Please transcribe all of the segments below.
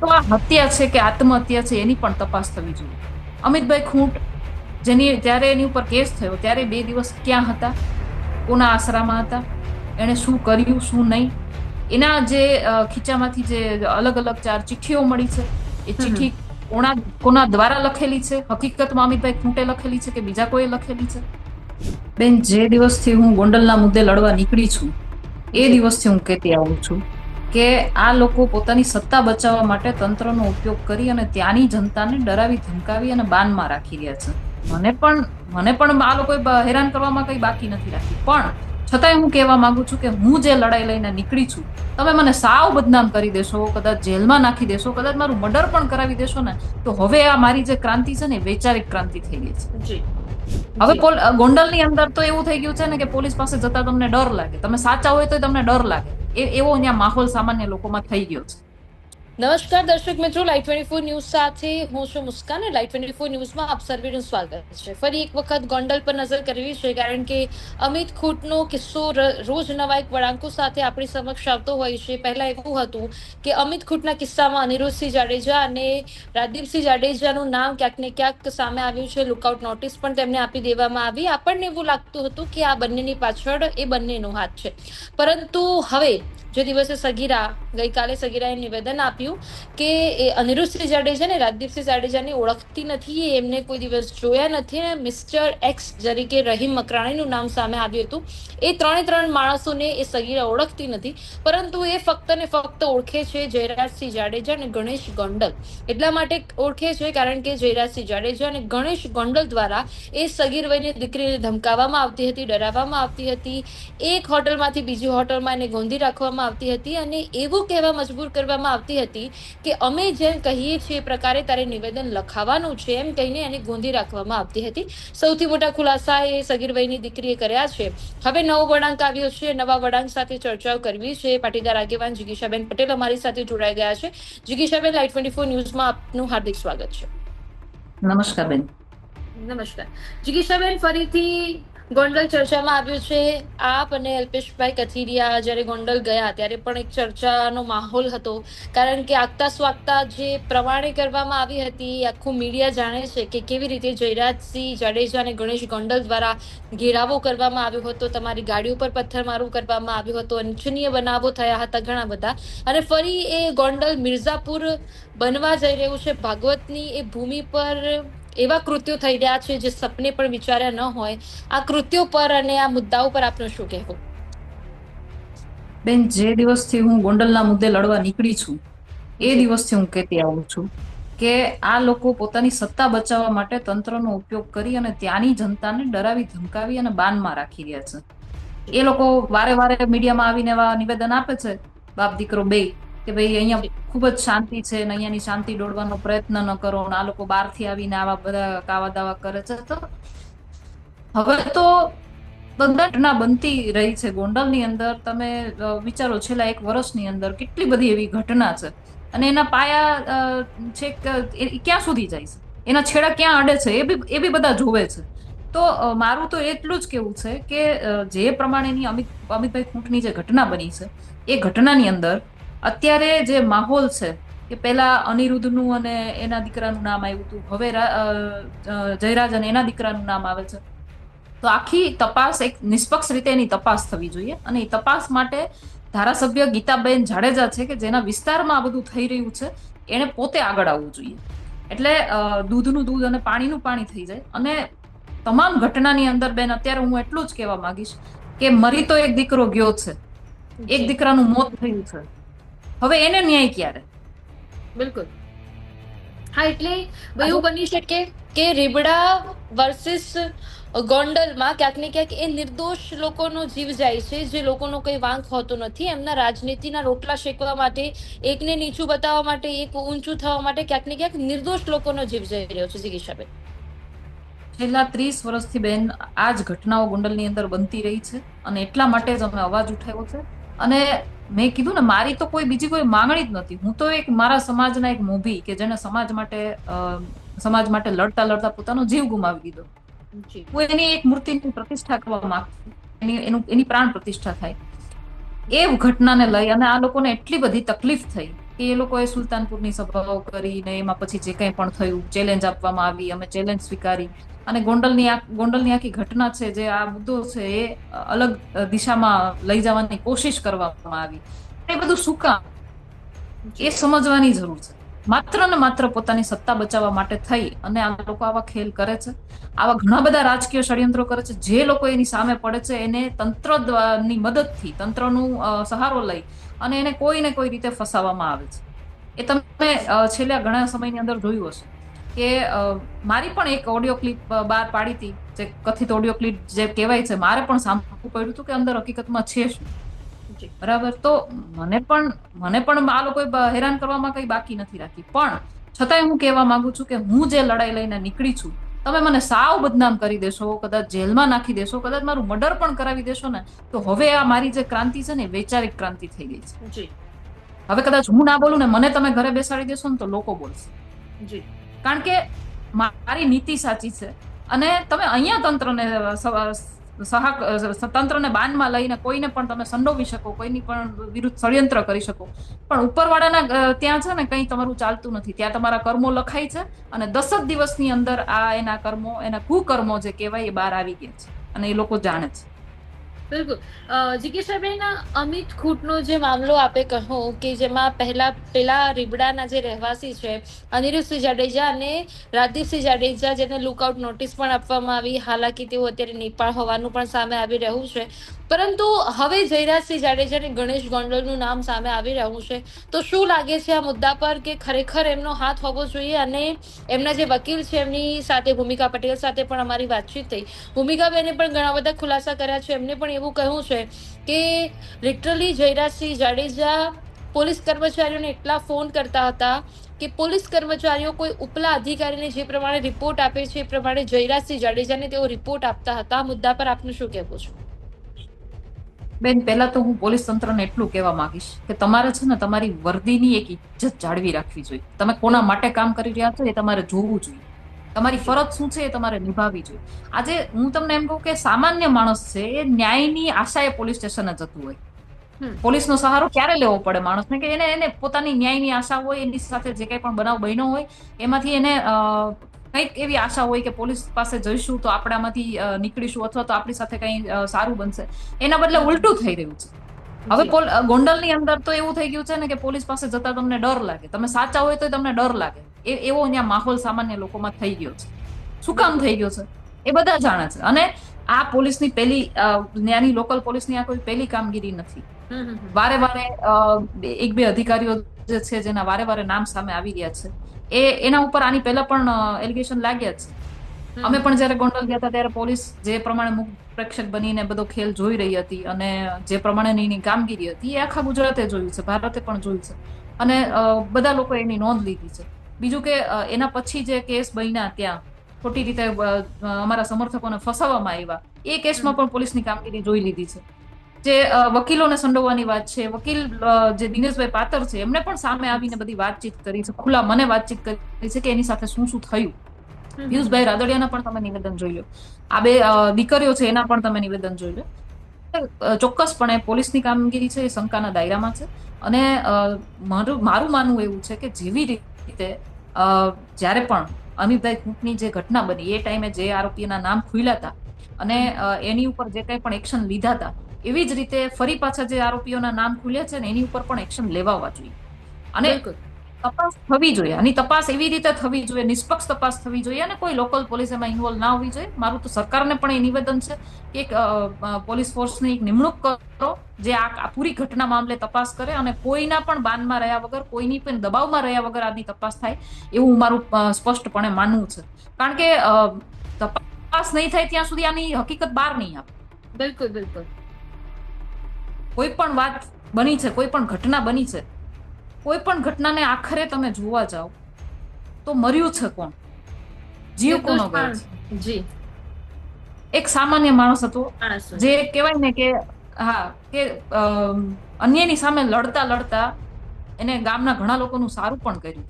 તો આ હત્યા છે કે આત્મહત્યા છે એની પણ તપાસ થવી જોઈએ. અમિતભાઈ ખૂંટ જેની જ્યારે એની ઉપર કેસ થયો ત્યારે બે દિવસ ક્યાં હતા? કોના આશરામાં હતા? એણે શું કર્યું શું નહીં? એના જે ખીચામાંથી જે અલગ અલગ ચાર ચિઠ્ઠીઓ મળી છે એ ચિઠ્ઠી કોના કોના દ્વારા લખેલી છે? હકીકતમાં અમિતભાઈ ખૂંટે લખેલી છે કે બીજા કોઈ લખેલી છે? બેન જે દિવસથી હું ગોંડલના મુદ્દે લડવા નીકળી છું એ દિવસથી હું કહેતી આવું છું. કે આ લોકો પોતાની સત્તા બચાવવા માટે તંત્રનો ઉપયોગ કરી અને ત્યાંની જનતાને ડરાવી ધમકાવી અને બાનમાં રાખી રહ્યા છે. મને પણ મને પણ આ લોકોએ હેરાન કરવામાં કંઈ બાકી નથી રાખી પણ છતાંય હું કહેવા માંગુ છું કે હું જે લડાઈ લઈને નીકળી છું તમે મને સાવ બદનામ કરી દેશો કદાચ જેલમાં નાખી દેશો કદાચ મારું મર્ડર પણ કરાવી દેશો ને તો હવે આ મારી જે ક્રાંતિ છે ને વૈચારિક ક્રાંતિ થઈ ગઈ છે. હવે ગોંડલની અંદર તો એવું થઈ ગયું છે ને કે પોલીસ પાસે જતા તમને ડર લાગે. તમે સાચા હોય તો તમને ડર લાગે. એવો અહીંયા માહોલ સામાન્ય લોકોમાં થઈ ગયો છે. નમસ્કાર દર્શક મિત્રો લાઈટ ટ્વેન્ટી ફોર ન્યૂઝ સાથે હું છું મુસ્કાન લાઈવ ટ્વેન્ટી ફોર ન્યૂઝમાં આપ સર્વેનું સ્વાગત છે. ફરી એક વખત ગોંડલ પર નજર કરવી છે, કારણ કે અમિત ખૂટનો કિસ્સો રોજ નવા એક વળાંકો સાથે આપણી સમક્ષ આવતો હોય છે. પહેલા એવું હતું કે અમિત ખૂટના કિસ્સામાં અનિરુદ્ધસિંહ જાડેજા અને રાજદીપસિંહ જાડેજાનું નામ ક્યાંક ને ક્યાંક સામે આવ્યું છે. લુકઆઉટ નોટિસ પણ તેમને આપી દેવામાં આવી. આપણને એવું લાગતું હતું કે આ બંનેની પાછળ એ બંનેનો હાથ છે. પરંતુ હવે જે દિવસે સગીરા, ગઈકાલે સગીરાએ નિવેદન આપ્યું કે એ અનિરુદ્ધસિંહ જાડેજા ને રાજદીપસિંહ જાડેજાને ઓળખતી નથી એમને કોઈ દિવસ જોયા નથી અને મિસ્ટર એક્સ તરીકે રહીમ મકરાણીનું નામ સામે આવ્યું હતું. એ ત્રણે ત્રણ માણસોને એ સગીરા ઓળખતી નથી, પરંતુ એ ફક્ત ને ફક્ત ઓળખે છે જયરાજસિંહ જાડેજા અને ગણેશ ગોંડલ. એટલા માટે ઓળખે છે કારણ કે જયરાજસિંહ જાડેજા અને ગણેશ ગોંડલ દ્વારા એ સગીર વયની દીકરીને ધમકાવવામાં આવતી હતી, ડરાવવામાં આવતી હતી. એક હોટલમાંથી બીજી હોટલમાં એને ગોંધી રાખવામાં આવતી હતી અને એવું કહેવા મજબૂર કરવામાં આવતી હતી કે અમે જેમ કહીએ છીએ એ પ્રકારે તારે નિવેદન લખાવાનું છે એમ કહીને એને ગોંધી રાખવામાં આવતી હતી. સૌથી મોટા ખુલાસા એ સગીરભાઈની દીકરીએ કર્યા છે. હવે નવો વળાંક આવ્યો છે. નવા વળાંક સાથે ચર્ચાઓ કરવી છે. પાટીદાર આગેવાન જિગીશાબેન પટેલ અમારી સાથે જોડાઈ ગયા છે. જિગીશાબેન લાઈવ ટ્વેન્ટી ફોર ન્યૂઝમાં આપનું હાર્દિક સ્વાગત છે. નમસ્કાર બેન. નમસ્કાર. જિગીશાબેન ફરીથી ગોંડલ ચર્ચામાં આવ્યું છે, આપ અને અલ્પેશભાઈ કથિરિયા જ્યારે ગોંડલ ગયા ત્યારે પણ એક ચર્ચાનો માહોલ હતો. કારણ કે આગતા સ્વાગતા જે પ્રમાણે કરવામાં આવી હતી, આખું મીડિયા જાણે છે કે કેવી રીતે જયરાજસિંહ જાડેજા અને ગણેશ ગોંડલ દ્વારા ઘેરાવો કરવામાં આવ્યો હતો, તમારી ગાડી ઉપર પથ્થરમારો કરવામાં આવ્યો હતો, અનિચ્છનીય બનાવો થયા હતા ઘણા બધા. અને ફરી એ ગોંડલ મિર્ઝાપુર બનવા જઈ રહ્યું છે. ભાગવતની એ ભૂમિ પર એવા કૃત્યો થઈ રહ્યા છે જે સપને પણ વિચાર્યા ન હોય આ કૃત્યો પર અને આ મુદ્દાઓ પર આપનું શું કહેવું? બેન જે દિવસથી હું ગોંડલના મુદ્દે લડવા નીકળી છું એ દિવસથી હું કહેતી આવું છું કે આ લોકો પોતાની સત્તા બચાવવા માટે તંત્રનો ઉપયોગ કરી અને ત્યાંની જનતાને ડરાવી ધમકાવી અને બાનમાં રાખી રહ્યા છે. એ લોકો વારે વારે મીડિયામાં આવીને એવા નિવેદન આપે છે બાપ દીકરો બે કે ભાઈ અહીંયા ખૂબ જ શાંતિ છે ને અહીંયાની શાંતિ દોડવાનો પ્રયત્ન ન કરો આ લોકો બહારથી આવીને આવા બધા કાવા દાવા કરે છે. તો હવે તો ઘટના બનતી રહી છે. ગોંડલની અંદર તમે વિચારો છેલ્લા એક વર્ષની અંદર કેટલી બધી એવી ઘટના છે. અને એના પાયા છે ક્યાં સુધી જાય છે? એના છેડા ક્યાં અડે છે? એ બી એ બી બધા જોવે છે. તો મારું તો એટલું જ કેવું છે કે જે પ્રમાણેની અમિત અમિતભાઈ ખૂંટની જે ઘટના બની છે એ ઘટનાની અંદર અત્યારે જે માહોલ છે કે પેલા અનિરુદ્ધનું અને એના દીકરાનું નામ આવ્યું હતું હવે જયરાજ અને એના દીકરાનું નામ આવે છે. તો આખી તપાસ એક નિષ્પક્ષ રીતે એની તપાસ થવી જોઈએ અને એ તપાસ માટે ધારાસભ્ય ગીતાબેન જાડેજા છે કે જેના વિસ્તારમાં આ બધું થઈ રહ્યું છે એણે પોતે આગળ આવવું જોઈએ. એટલે દૂધનું દૂધ અને પાણીનું પાણી થઈ જાય. અને તમામ ઘટનાની અંદર બેન અત્યારે હું એટલું જ કહેવા માંગીશ કે મરી તો એક દીકરો ગયો છે. એક દીકરાનું મોત થયું છે. હવે એને ન્યાય ક્યારે? બિલકુલ. હા એટલે એવું બની શકે કે રીબડા વર્સિસ ગોંડલમાં ક્યાંક ને ક્યાંક એ નિર્દોષ લોકોનો જીવ જાય છે જે લોકોનો કંઈ વાંક હોતો નથી. એમના રાજનીતિના રોટલા શેકવા માટે એકને નીચું બતાવવા માટે એક ઊંચું થવા માટે ક્યાંક ને ક્યાંક નિર્દોષ લોકોનો જીવ જઈ રહ્યો છે જિગીશાબેન છેલ્લા ત્રીસ વર્ષથી બેન આ જ ઘટનાઓ ગોંડલની અંદર બનતી રહી છે અને એટલા માટે જ અમે અવાજ ઉઠાવ્યો છે. અને મેં કીધું ને મારી તો કોઈ બીજી કોઈ માંગણી જ નથી. હું તો એક મારા સમાજના એક મોભી કે જેને સમાજ માટે સમાજ માટે લડતા લડતા પોતાનો જીવ ગુમાવી દીધો. હું એની એક મૂર્તિની પ્રતિષ્ઠા કરવા માંગુ એની એનું એની પ્રાણ પ્રતિષ્ઠા થાય. એ ઘટનાને લઈ અને આ લોકોને એટલી બધી તકલીફ થઈ કે એ લોકોએ સુલતાનપુરની સભાઓ કરી ને એમાં પછી જે કંઈ પણ થયું ચેલેન્જ આપવામાં આવી અમે ચેલેન્જ સ્વીકારી. અને ગોંડલની આ ગોંડલની આખી ઘટના છે, જે આ મુદ્દો છે, એ અલગ દિશામાં લઈ જવાની કોશિશ કરવામાં આવી. એ બધું શું કામ? એ સમજવાની જરૂર છે. માત્ર ને માત્ર પોતાની સત્તા બચાવવા માટે થઈ અને આ લોકો આવા ખેલ કરે છે. આવા ઘણા બધા રાજકીય ષડયંત્રો કરે છે. જે લોકો એની સામે પડે છે, એને તંત્રની મદદથી, તંત્રનું સહારો લઈ અને એને કોઈ ને કોઈ રીતે ફસાવવામાં આવે છે. એ તમે છેલ્લા ઘણા સમયની અંદર જોયું હશે. કે મારી પણ એક ઓડિયો ક્લિપ બહાર પાડી હતી જે કથિત ઓડિયો ક્લિપ જે કહેવાય છે મારે પણ સાંભળવું પડ્યું હતું કે અંદર હકીકતમાં છે શું? જી. બરાબર? તો મને પણ મને પણ આ લોકોએ હેરાન કરવામાં કંઈ બાકી નથી રાખી. પણ છતાંય હું કહેવા માંગુ છું કે હું જે લડાઈ લઈને નીકળી છું તમે મને સાવ બદનામ કરી દેશો કદાચ જેલમાં નાખી દેશો કદાચ મારું મર્ડર પણ કરાવી દેશો ને તો હવે આ મારી જે ક્રાંતિ છે ને વૈચારિક ક્રાંતિ થઈ ગઈ છે. જી. હવે કદાચ હું ના બોલું ને મને તમે ઘરે બેસાડી દેશો ને તો લોકો બોલશે. જી. કારણ કે મારી નીતિ સાચી છે. અને તમે અહીંયા તંત્રને, સ- સહા તંત્રને બાનમાં લઈને કોઈને પણ તમે સંડોવી શકો, કોઈની પણ વિરુદ્ધ ષડયંત્ર કરી શકો. પણ ઉપરવાળાના ત્યાં છે ને કંઈ તમારું ચાલતું નથી. ત્યાં તમારા કર્મો લખાય છે અને દસ જ દિવસની અંદર આ એના કર્મો, એના કુકર્મો જે કહેવાય એ બહાર આવી ગયા છે. અને એ લોકો જાણે છે. બિલકુલ. જિજ્ઞેશાબેન અમિત ખૂટનો જે મામલો આપે કહો કે જેમાં પહેલા પેલા રીબડાના જે રહેવાસી છે, અનિરુદ્ધસિંહ જાડેજા અને રાજદીપસિંહ જાડેજા જેને લુકઆઉટ નોટિસ પણ આપવામાં આવી. હાલાકી તેઓ અત્યારે નેપાળ હોવાનું પણ સામે આવી રહ્યું છે. પરંતુ હવે જયરાજસિંહ જાડેજા અને ગણેશ ગોંડલનું નામ સામે આવી રહ્યું છે. તો શું લાગે છે આ મુદ્દા પર કે ખરેખર એમનો હાથ હોવો જોઈએ અને એમના જે વકીલ છે એમની સાથે, ભૂમિકા પટેલ સાથે પણ અમારી વાતચીત થઈ. ભૂમિકાબેને પણ ઘણા બધા ખુલાસા કર્યા છે. એમને પણ એવું કહ્યું છે કે લિટરલી જયરાજસિંહ જાડેજા પોલીસ કર્મચારીઓને એટલા ફોન કરતા હતા કે પોલીસ કર્મચારીઓ કોઈ ઉપલા અધિકારીને જે પ્રમાણે રિપોર્ટ આપે છે એ પ્રમાણે જયરાજસિંહ જાડેજાને તેઓ રિપોર્ટ આપતા હતા. મુદ્દા પર આપનું શું કહેવું છે? બેન પહેલા તો હું પોલીસ તંત્રને એટલું કહેવા માંગીશ કે તમારે છે ને તમારી વર્દીની એક ઇજ્જત જાળવી રાખવી જોઈએ. તમે કોના માટે કામ કરી રહ્યા છો એ તમારે જોવું જોઈએ. તમારી ફરજ શું છે એ તમારે નિભાવવી જોઈએ. આજે હું તમને એમ કહું કે સામાન્ય માણસ છે એ ન્યાયની આશાએ પોલીસ સ્ટેશને જતું હોય. પોલીસનો સહારો ક્યારે લેવો પડે માણસને? કે એને એને પોતાની ન્યાયની આશા હોય એની સાથે જે કંઈ પણ બનાવ બન્યો હોય એમાંથી એને કંઈક એવી આશા હોય કે પોલીસ પાસે જઈશું તો આપણામાંથી નીકળીશું અથવા તો આપણી સાથે કંઈ સારું બનશે. એના બદલે ઉલટું થઈ રહ્યું છે. હવે ગોંડલની અંદર તો એવું થઈ ગયું છે ને કે પોલીસ પાસે જતા તમને ડર લાગે. તમે સાચા હોય તો તમને ડર લાગે. એ એવો અહીંયા માહોલ સામાન્ય લોકોમાં થઈ ગયો છે. શું કામ થઈ ગયો છે? એ બધા જાણે છે. અને આ પોલીસની પહેલી ત્યાંની લોકલ પોલીસની આ કોઈ પહેલી કામગીરી નથી. વારે વારે એક બે અધિકારીઓ જે છે જેના વારે વારે નામ સામે આવી રહ્યા છે. એ એના ઉપર આની પહેલા પણ એલિગેશન લાગ્યા છે અમે પણ જયારે ગોંડલ ગયા હતા ત્યારે પોલીસ જે પ્રમાણે મુખ પ્રેક્ષક બનીને બધો ખેલ જોઈ રહી હતી અને જે પ્રમાણેની એની કામગીરી હતી એ આખા ગુજરાતે જોયું છે ભારતે પણ જોયું છે. અને બધા લોકો એની નોંધ લીધી છે. બીજું કે એના પછી જે કેસ બન્યા ત્યાં ખોટી રીતે અમારા સમર્થકોને ફસાવવામાં આવ્યા એ કેસમાં પણ પોલીસની કામગીરી જોઈ લીધી છે. જે વકીલોને સંડોવાની વાત છે વકીલ જે દિનેશભાઈ પાતર છે એમને પણ સામે આવીને બધી વાતચીત કરી છે. ખુલ્લા મને વાતચીત કરી છે કે એની સાથે શું શું થયું. પિયુષભાઈ રાદડિયાના પણ તમે નિવેદન જોઈ લો. આ બે દીકરીઓ છે એના પણ તમે નિવેદન જોઈ લો. ચોક્કસપણે પોલીસની કામગીરી છે એ શંકાના દાયરામાં છે. અને મારું મારું માનવું એવું છે કે જેવી રીતે જ્યારે પણ અમિતભાઈ કૂંટની જે ઘટના બની એ ટાઈમે જે આરોપીના નામ ખુલ્યા હતા અને એની ઉપર જે કંઈ પણ એક્શન લીધા હતા એવી જ રીતે ફરી પાછા જે આરોપીઓના નામ ખુલ્યા છે ને એની ઉપર પણ એક્શન લેવાવા જોઈએ. અને તપાસ થવી જોઈએ. આની તપાસ એવી રીતે થવી જોઈએ નિષ્પક્ષ તપાસ થવી જોઈએ અને કોઈ લોકલ પોલીસ એમાં ઇન્વોલ્વ ના હોવી જોઈએ. મારું તો સરકારને પણ એ નિવેદન છે કે એક પોલીસ ફોર્સની એક નિમણૂક કરો જે આ આ પૂરી ઘટના મામલે તપાસ કરે અને કોઈના પણ બાનમાં રહ્યા વગર કોઈની પણ દબાવમાં રહ્યા વગર આની તપાસ થાય એવું મારું સ્પષ્ટપણે માનવું છે. કારણ કે તપાસ નહીં થાય ત્યાં સુધી આની હકીકત બહાર નહીં આવે. બિલકુલ બિલકુલ. કોઈ પણ વાત બની છે કોઈ પણ ઘટના બની છે કોઈ પણ ઘટનાને આખરે તમે જોવા જાઓ તો મર્યું છે કોણ? જીવ કોનો ગયો જી. એક સામાન્ય માણસ હતો જે કહેવાય ને કે હા કે અન્યની સામે લડતા લડતા એને ગામના ઘણા લોકોનું સારું પણ કર્યું.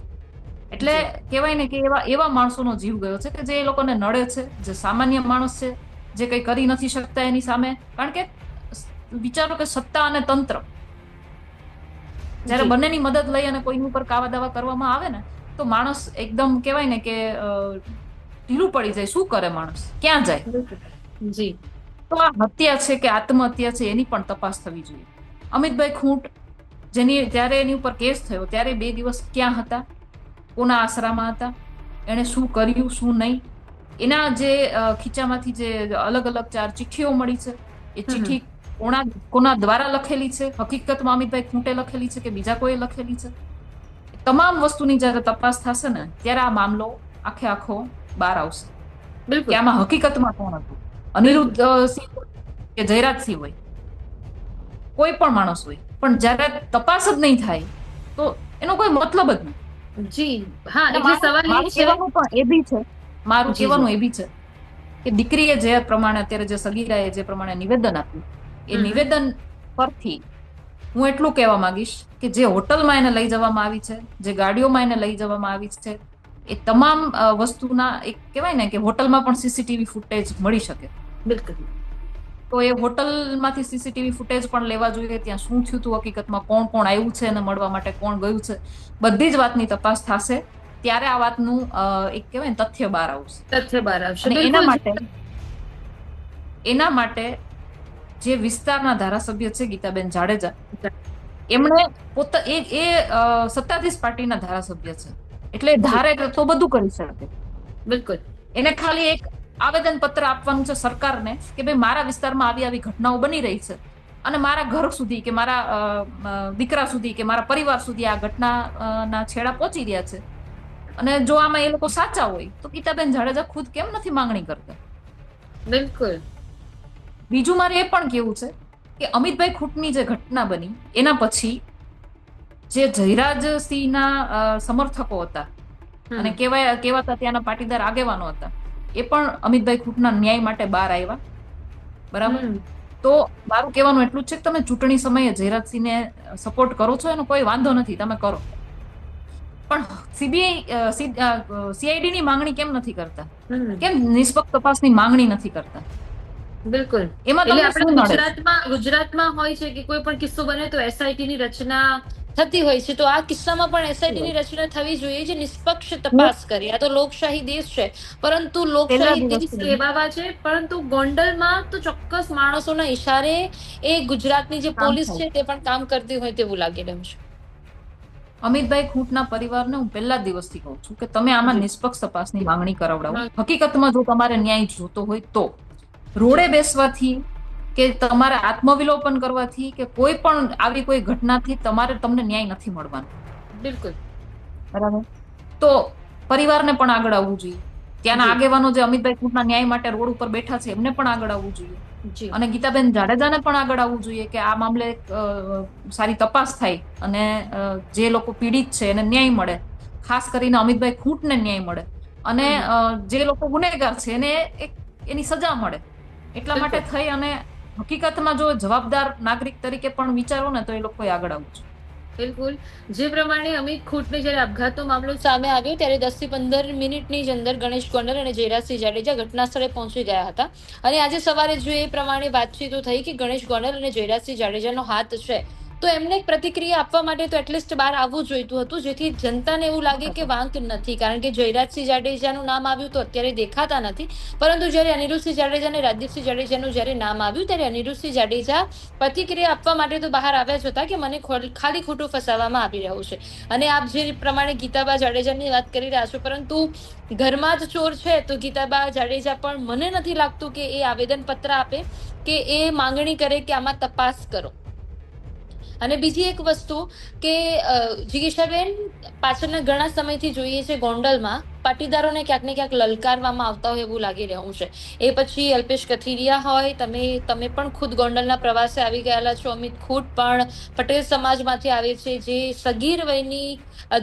એટલે કહેવાય ને કે એવા એવા માણસોનો જીવ ગયો છે કે જે એ લોકોને નડે છે જે સામાન્ય માણસ છે જે કંઈ કરી નથી શકતા એની સામે. કારણ કે વિચારો કે સત્તા અને તંત્ર. જ્યારે બંનેની મદદ લઈ અને કોઈની ઉપર કાવા દાવા કરવામાં આવે ને તો માણસ એકદમ કહેવાય ને કે ઢીલું પડી જાય. શું કરે માણસ? ક્યાં જાય? જી. તો આ હત્યા છે કે આત્મહત્યા છે એની પણ તપાસ થવી જોઈએ. અમિતભાઈ ખૂંટ જેની જ્યારે એની ઉપર કેસ થયો ત્યારે બે દિવસ ક્યાં હતા? કોના આશરામાં હતા? એણે શું કર્યું શું નહીં? એના જે ખીચામાંથી જે અલગ અલગ ચાર ચિઠ્ઠીઓ મળી છે એ ચિઠ્ઠી કોના કોના દ્વારા લખેલી છે? હકીકતમાં અમિતભાઈ ખૂંટે લખેલી છે કે બીજા કોઈ લખેલી છે? તમામ વસ્તુની જ્યારે તપાસ થશે ને ત્યારે આ મામલો આખે આખો બહાર આવશે. કે બિલકુલ આમાં હકીકતમાં કોણ હતું? અનિરુદ્ધ સિંહ કે જયરાજ સિંહ હોય? કોઈ પણ માણસ હોય. પણ જ્યારે તપાસ જ નહીં થાય તો એનો કોઈ મતલબ જ નહીં. જી હા એટલે સવાલ એ છે પણ એ બી છે. મારું. કહેવાનું એ બી છે કે દીકરીએ જે પ્રમાણે અત્યારે જે સગીરાએ જે પ્રમાણે નિવેદન આપ્યું એ નિવેદન પરથી હું એટલું કહેવા માંગીશ કે જે હોટલમાં એને લઈ જવામાં આવી છે જે ગાડીઓમાં એને લઈ જવામાં આવી છે એ તમામ વસ્તુના એક કહેવાય ને કે હોટલમાં પણ સીસીટીવી ફૂટેજ મળી શકે. બિલકુલ. તો એ હોટલમાંથી સીસીટીવી ફૂટેજ પણ લેવા જોઈએ ત્યાં શું થયું હતું હકીકતમાં કોણ કોણ આવ્યું છે અને મળવા માટે કોણ ગયું છે બધી જ વાતની તપાસ થશે ત્યારે આ વાતનું એક કહેવાય ને તથ્ય બહાર આવશે. તથ્ય બહાર આવશે. એના માટે એના માટે જે વિસ્તારના ધારાસભ્ય છે ગીતાબેન જાડેજા એમણે પોતા એ એ સત્તાધીશ પાર્ટીના ધારાસભ્ય છે. એટલે ધારે તો બધું કરી શકે. બિલકુલ. એને ખાલી એક આવેદન પત્ર આપવાનું છે સરકારને કે ભાઈ મારા વિસ્તારમાં આવી આવી ઘટનાઓ બની રહી છે અને મારા ઘર સુધી કે મારા દીકરા સુધી કે મારા પરિવાર સુધી આ ઘટના ના છેડા પહોંચી રહ્યા છે. અને જો આમાં એ લોકો સાચા હોય તો ગીતાબેન જાડેજા ખુદ કેમ નથી માંગણી કરતા? બિલકુલ. બીજું મારે એ પણ કેવું છે કે અમિતભાઈ ખૂટની જે ઘટના બની એના પછી જે જયરાજસિંહના સમર્થકો હતા અને કેવાય કેવાતા ત્યાંના પાટીદાર આગેવાનો હતા એ પણ અમિતભાઈ ખૂટના ન્યાય માટે બહાર આવ્યા. બરાબર? તો મારું કહેવાનું એટલું જ છે કે તમે ચૂંટણી સમયે જયરાજસિંહને સપોર્ટ કરો છો એનો કોઈ વાંધો નથી તમે કરો. પણ સીબીઆઈ સીઆઈડી ની માંગણી કેમ નથી કરતા. કેમ નિષ્પક્ષ તપાસની માંગણી નથી કરતા? બિલકુલ. એમાં એટલે આપણે? ગુજરાતમાં ગુજરાતમાં હોય છે કે કોઈ પણ કિસ્સો બને તો એસઆઈટી ની રચના થતી હોય છે. તો આ કિસ્સામાં પણ એસઆઈટી ની રચના થવી જોઈએ જે નિષ્પક્ષ તપાસ કરે. આ તો લોકશાહી દેશ છે. પરંતુ લોકશાહી દેશ. કહેવાવા છે પરંતુ ગોંડલમાં તો ચોક્કસ માણસોના ઈશારે એ ગુજરાતની જે પોલીસ છે તે પણ કામ કરતી હોય તેવું લાગી રહ્યું છે. અમિતભાઈ ખૂંટના પરિવારને હું પહેલા દિવસથી કહું છું કે તમે આમાં. નિષ્પક્ષ તપાસની માંગણી કરાવડાવો. હકીકતમાં જો તમારે ન્યાય જોતો હોય તો. રોડે બેસવાથી કે તમારે આત્મવિલોપન કરવાથી કે કોઈ પણ આવી કોઈ ઘટનાથી તમારે તમને ન્યાય નથી મળવાનો. બિલકુલ. બરાબર? તો પરિવારને પણ આગળ આવવું જોઈએ. ત્યાંના આગેવાનો જે અમિતભાઈ કુટના ન્યાય માટે રોડ ઉપર બેઠા છે એમને પણ આગળ આવવું જોઈએ. અને ગીતાબેન જાડેજાને પણ આગળ આવવું જોઈએ કે આ મામલે સારી તપાસ થાય અને જે લોકો પીડિત છે એને ન્યાય મળે. ખાસ કરીને અમિતભાઈ ખૂંટને ન્યાય મળે. અને જે લોકો ગુનેગાર છે એને એક એની સજા મળે. એટલા માટે થઈ અને હકીકતમાં જો જવાબદાર નાગરિક તરીકે પણ વિચારો ને તો એ લોકોએ આગળ આવવું છે બિલકુલ. જે પ્રમાણે અમિત ખૂટને જ્યારે આપઘાતનો મામલો સામે આવ્યો ત્યારે દસથી પંદર મિનિટની જ અંદર ગણેશ ગોંડલ અને જયરાજસિંહ જાડેજા ઘટના સ્થળે પહોંચી ગયા હતા. અને આજે સવારે જો એ પ્રમાણે વાતચીતો થઈ કે ગણેશ ગોંડલ અને જયરાજસિંહ જાડેજાનો હાથ છે તો એમને એક પ્રતિક્રિયા આપવા માટે તો એટલીસ્ટ બહાર આવવું જોઈતું હતું, જેથી જનતાને એવું લાગે કે વાંક નથી. કારણ કે જયરાજસિંહ જાડેજાનું નામ આવ્યું તો અત્યારે દેખાતા નથી. પરંતુ જ્યારે અનિરુદ્ધસિંહ જાડેજા અને રાજદીપસિંહ જાડેજાનું જ્યારે નામ આવ્યું, ત્યારે અનિરુદ્ધસિંહ જાડેજા પ્રતિક્રિયા આપવા માટે તો બહાર આવ્યા જ હતા કે મને ખોલ- ખોટું ફસાવવામાં આવી રહ્યું છે. અને આપ જે પ્રમાણે ગીતાબા જાડેજાની વાત કરી રહ્યા છો, પરંતુ ઘરમાં જ ચોર છે, તો ગીતાબા જાડેજા પણ મને નથી લાગતું કે એ આવેદન પત્ર આપે, કે એ માંગણી કરે કે આમાં તપાસ કરો. અને બીજી એક વસ્તુ કે જિગીષાબેન પાછળના ઘણા સમયથી જોઈએ છે ગોંડલમાં, પાટીદારોને ક્યાંક ને ક્યાંક લલકારવામાં આવતા હોય એવું લાગી રહ્યું છે. એ પછી અલ્પેશ કથિરિયા હોય, તમે તમે પણ ખુદ ગોંડલના પ્રવાસે આવી ગયેલા છો, અમિત ખૂટ પણ પટેલ સમાજમાંથી આવે છે, જે સગીર વયની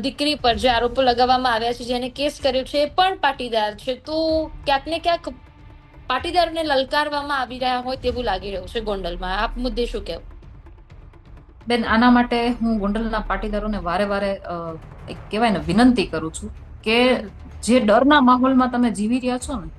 દીકરી પર જે આરોપો લગાવવામાં આવ્યા છે, જેને કેસ કર્યો છે, એ પણ પાટીદાર છે. તો ક્યાંક ને ક્યાંક પાટીદારોને લલકારવામાં આવી રહ્યા હોય તેવું લાગી રહ્યું છે ગોંડલમાં. આપ મુદ્દે શું કહેવું? બેન આના માટે હું ગોંડલના પાટીદારોને વારે વારે એક કહેવાય ને વિનંતી કરું છું કે જે ડરના માહોલમાં તમે જીવી રહ્યા છો ને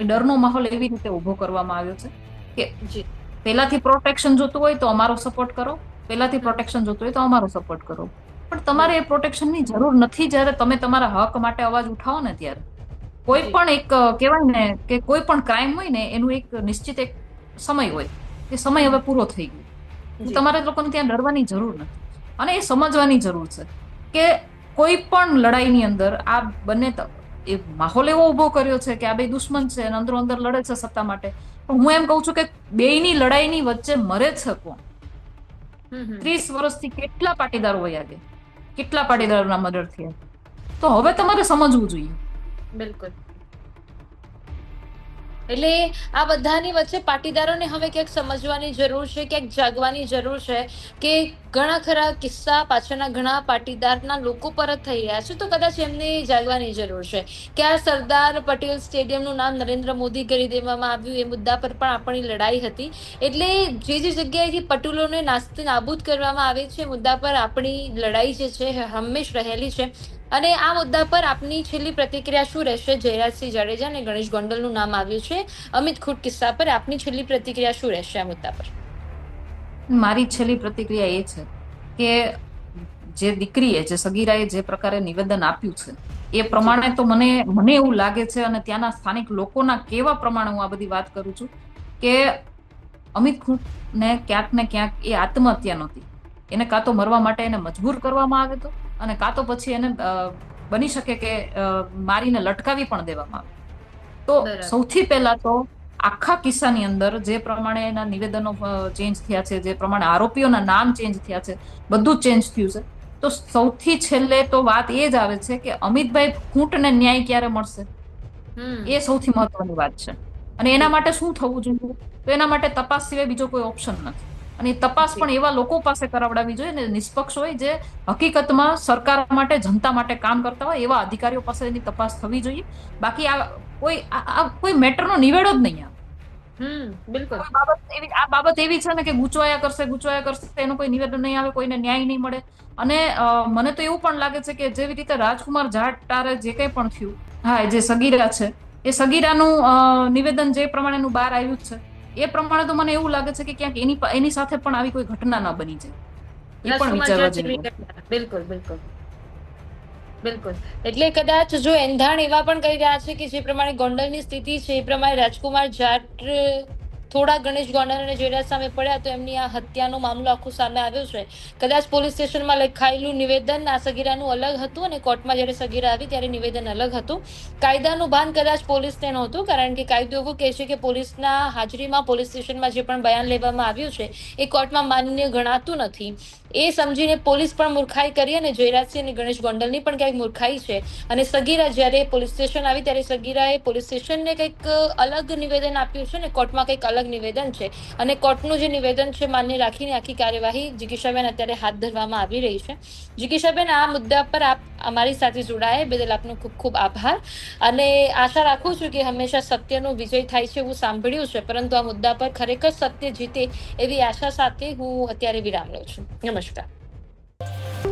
એ ડરનો માહોલ એવી રીતે ઊભો કરવામાં આવ્યો છે કે જી. પહેલાથી પ્રોટેક્શન જોતું હોય તો અમારો સપોર્ટ કરો પહેલાથી પ્રોટેક્શન જોતું હોય તો અમારો સપોર્ટ કરો. પણ તમારે એ પ્રોટેક્શનની જરૂર નથી જ્યારે તમે તમારા હક માટે અવાજ ઉઠાવો ને ત્યારે. કોઈ પણ એક કહેવાય ને કે કોઈ પણ ક્રાઇમ હોય ને એનું એક નિશ્ચિત એક સમય હોય. એ સમય હવે પૂરો થઈ ગયો. તમારે લોકોને ત્યાં ડરવાની જરૂર નથી. અને એ સમજવાની જરૂર છે કે કોઈ પણ લડાઈની અંદર આ બંને એ માહોલ એવો ઊભો કર્યો છે કે આ બે દુશ્મન છે અને અંદરો અંદર લડે છે સત્તા માટે. પણ હું એમ કહું છું કે બેયની લડાઈની વચ્ચે મરે છે કોણ. ત્રીસ વર્ષથી કેટલા પાટીદારો વયા ગયા? કેટલા પાટીદારોના મર્ડર થયા? તો હવે તમારે સમજવું જોઈએ. બિલકુલ. એટલે આ બધાની વચ્ચે પાટીદારોને હવે ક્યાંક સમજવાની જરૂર છે, ક્યાંક જાગવાની જરૂર છે કે ઘણા ખરા કિસ્સા પાછળના ઘણા પાટીદારના લોકો પર જ થઈ રહ્યા છે. તો કદાચ એમને જાગવાની જરૂર છે. કે આ સરદાર પટેલ સ્ટેડિયમનું નામ નરેન્દ્ર મોદી કરી દેવામાં આવ્યું, એ મુદ્દા પર પણ આપણી લડાઈ હતી. એટલે જે જે જગ્યાએથી પટુલોને નાસ્તે નાબૂદ કરવામાં આવે છે મુદ્દા પર આપણી લડાઈ જે છે હંમેશ રહેલી છે. અને આ મુદ્દા પર આપની છેલ્લી પ્રતિક્રિયા શું રહેશે? જયરાજસિંહ જાડેજા અને ગણેશ ગોંડલનું નામ આવ્યું છે. અમિત ખુટ કિસ્સા પર આપની છેલ્લી પ્રતિક્રિયા શું રહેશે આ મુદ્દા પર? મારી છેલ્લી પ્રતિક્રિયા એ છે કે જે દીકરીએ, જે સગીરાએ જે પ્રકારે નિવેદન આપ્યું છે, એ પ્રમાણે તો મને મને એવું લાગે છે અને ત્યાંના સ્થાનિક લોકોના કેવા પ્રમાણે હું આ બધી વાત કરું છું કે અમિત ખૂંટને ક્યાંક ને ક્યાંક એ આત્મહત્યા નહોતી. એને કાં તો મરવા માટે એને મજબૂર કરવામાં આવે તો? અને કાં તો પછી એને બની શકે કે મારીને લટકાવી પણ દેવામાં આવે. તો સૌથી પહેલા તો આખા કિસ્સાની અંદર જે પ્રમાણે એના નિવેદનો ચેન્જ થયા છે જે પ્રમાણે આરોપીઓના નામ ચેન્જ થયા છે બધું ચેન્જ થયું છે. તો સૌથી છેલ્લે તો વાત એ જ આવે છે કે અમિતભાઈ ખૂંટને ન્યાય ક્યારે મળશે? એ સૌથી મહત્વની વાત છે. અને એના માટે શું થવું જોઈએ? તો એના માટે તપાસ સિવાય બીજો કોઈ ઓપ્શન નથી. અને તપાસ પણ એવા લોકો પાસે કરાવડાવી જોઈએ ને નિષ્પક્ષ હોય જે હકીકતમાં સરકાર માટે જનતા માટે કામ કરતા હોય એવા અધિકારીઓ પાસે એની તપાસ થવી જોઈએ. બાકી આ કોઈ આ કોઈ મેટરનો નિવેડો જ નહીં આવે બિલકુલ. બાબત એવી આ બાબત એવી છે ને કે ગૂંચવાયા કરશે ગૂંચવાયા કરશે એનું કોઈ નિવેદન નહીં આવે કોઈને ન્યાય નહીં મળે. અને મને તો એવું પણ લાગે છે કે જેવી રીતે રાજકુમાર જાટારે જે કંઈ પણ થયું હા જે સગીરા છે એ સગીરાનું નિવેદન જે પ્રમાણેનું બહાર આવ્યું છે. એ પ્રમાણે તો મને એવું લાગે છે કે ક્યાંક એની એની સાથે પણ આવી કોઈ ઘટના ન બની જાય. એ પણ વિચારવા જેવું બિલકુલ બિલકુલ. બિલકુલ. એટલે કદાચ જો એંધાણ એવા પણ કહી રહ્યા છે કે જે પ્રમાણે ગોંડલની સ્થિતિ છે એ પ્રમાણે રાજકુમાર જાટ થોડા ગણેશ ગોંડલ અને સામે પડ્યા તો એમની આ હત્યાનો મામલો આખો સામે આવ્યો છે. કદાચ પોલીસ સ્ટેશનમાં લખાયેલું નિવેદન આ સગીરાનું અલગ હતું અને કોર્ટમાં જ્યારે સગીરા આવી ત્યારે નિવેદન અલગ હતું. કાયદાનું ભાન કદાચ પોલીસને નહોતું, કારણ કે કાયદો એવું કહે છે કે પોલીસના હાજરીમાં પોલીસ સ્ટેશનમાં જે પણ બયાન લેવામાં આવ્યું છે, એ કોર્ટમાં માન્ય ગણાતું નથી. એ સમજીને પોલીસ પણ મૂર્ખાઈ કરી અને જયરાજસિંહ અને ગણેશ ગોંડલની પણ ક્યાંક મૂર્ખાઈ છે. અને સગીરા જ્યારે પોલીસ સ્ટેશન આવી ત્યારે સગીરાએ પોલીસ સ્ટેશનને કંઈક અલગ નિવેદન આપ્યું છે ને કોર્ટમાં કંઈક અલગ નિવેદન છે. અને કોર્ટનું જે નિવેદન છે માન્ય રાખીને આખી કાર્યવાહી જિગીશાબેન અત્યારે હાથ ધરવામાં આવી રહી છે. જિગીશાબેન આ મુદ્દા પર આપ અમારી સાથે જોડાયા. બદલ આપનો ખૂબ ખૂબ આભાર. અને આશા રાખું છું કે હંમેશા સત્યનો વિજય થાય છે એવું સાંભળ્યું છે. પરંતુ આ મુદ્દા પર ખરેખર સત્ય જીતે એવી આશા સાથે હું અત્યારે વિરામ લઉં છું. નમસ્કાર. Görüşmek üzere.